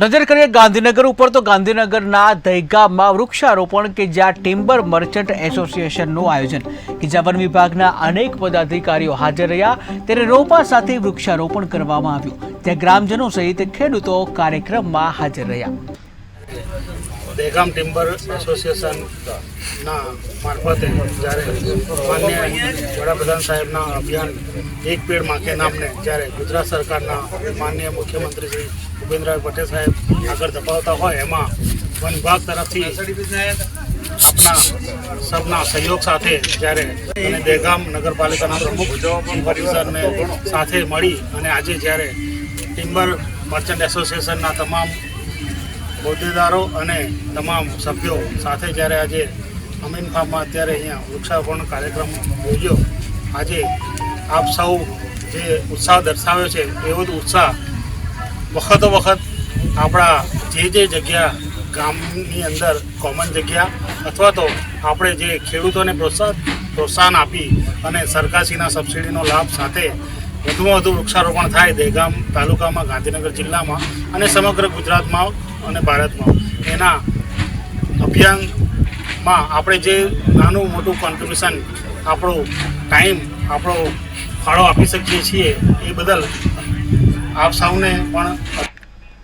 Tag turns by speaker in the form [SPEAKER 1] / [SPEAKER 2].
[SPEAKER 1] નજર કરીએ ગાંધીનગર ઉપર તો ગાંધીનગરના દહેગામમાં વૃક્ષારોપણ કે જ્યાં ટિમ્બર મર્ચન્ટ એસોસિએશનનું આયોજન. કે જ્યાં વન વિભાગના અનેક પદાધિકારીઓ હાજર રહ્યા. ત્યારે રોપા સાથે વૃક્ષારોપણ કરવામાં આવ્યું. ત્યાં ગ્રામજનો સહિત ખેડૂતો કાર્યક્રમમાં હાજર રહ્યા.
[SPEAKER 2] દહેગામ ટિમ્બર એસોસિએશનના મારફતે જ્યારે માન્ય વડાપ્રધાન સાહેબના અભિયાન એક પેડ માખે નામને જ્યારે ગુજરાત સરકારના માન્ય મુખ્યમંત્રી શ્રી ભૂપેન્દ્રભાઈ પટેલ સાહેબ આગળ ધપાવતા હોય, એમાં વન વિભાગ તરફથી આપણા સબના સહયોગ સાથે જ્યારે અને દહેગામ નગરપાલિકાના પ્રમુખ સાથે મળી અને આજે જ્યારે ટિમ્બર મર્ચન્ટ એસોસિએશનના તમામ હોદ્દેદારો અને તમામ સભ્યો સાથે જ્યારે આજે અમીન ફાર્મમાં અત્યારે અહીંયા વૃક્ષારોપણ કાર્યક્રમ યોજ્યો. આજે આપ સૌ જે ઉત્સાહ દર્શાવ્યો છે, એવો જ ઉત્સાહ વખતો વખત આપણા જે જે જગ્યા ગામની અંદર કોમન જગ્યા અથવા તો આપણે જે ખેડૂતોને પ્રોત્સાહન પ્રોત્સાહન આપી અને સરકારશ્રીના સબસિડીનો લાભ સાથે વધુમાં વધુ વૃક્ષારોપણ થાય દહેગામ તાલુકામાં ગાંધીનગર જિલ્લામાં અને સમગ્ર ગુજરાતમાં અને ભારતમાં. એના અભિયાનમાં આપણે જે નાનું મોટું કોન્ટ્રીબ્યુશન આપણો ટાઈમ આપણો ફાળો આપી શકીએ છીએ એ બદલ આપ સૌને પણ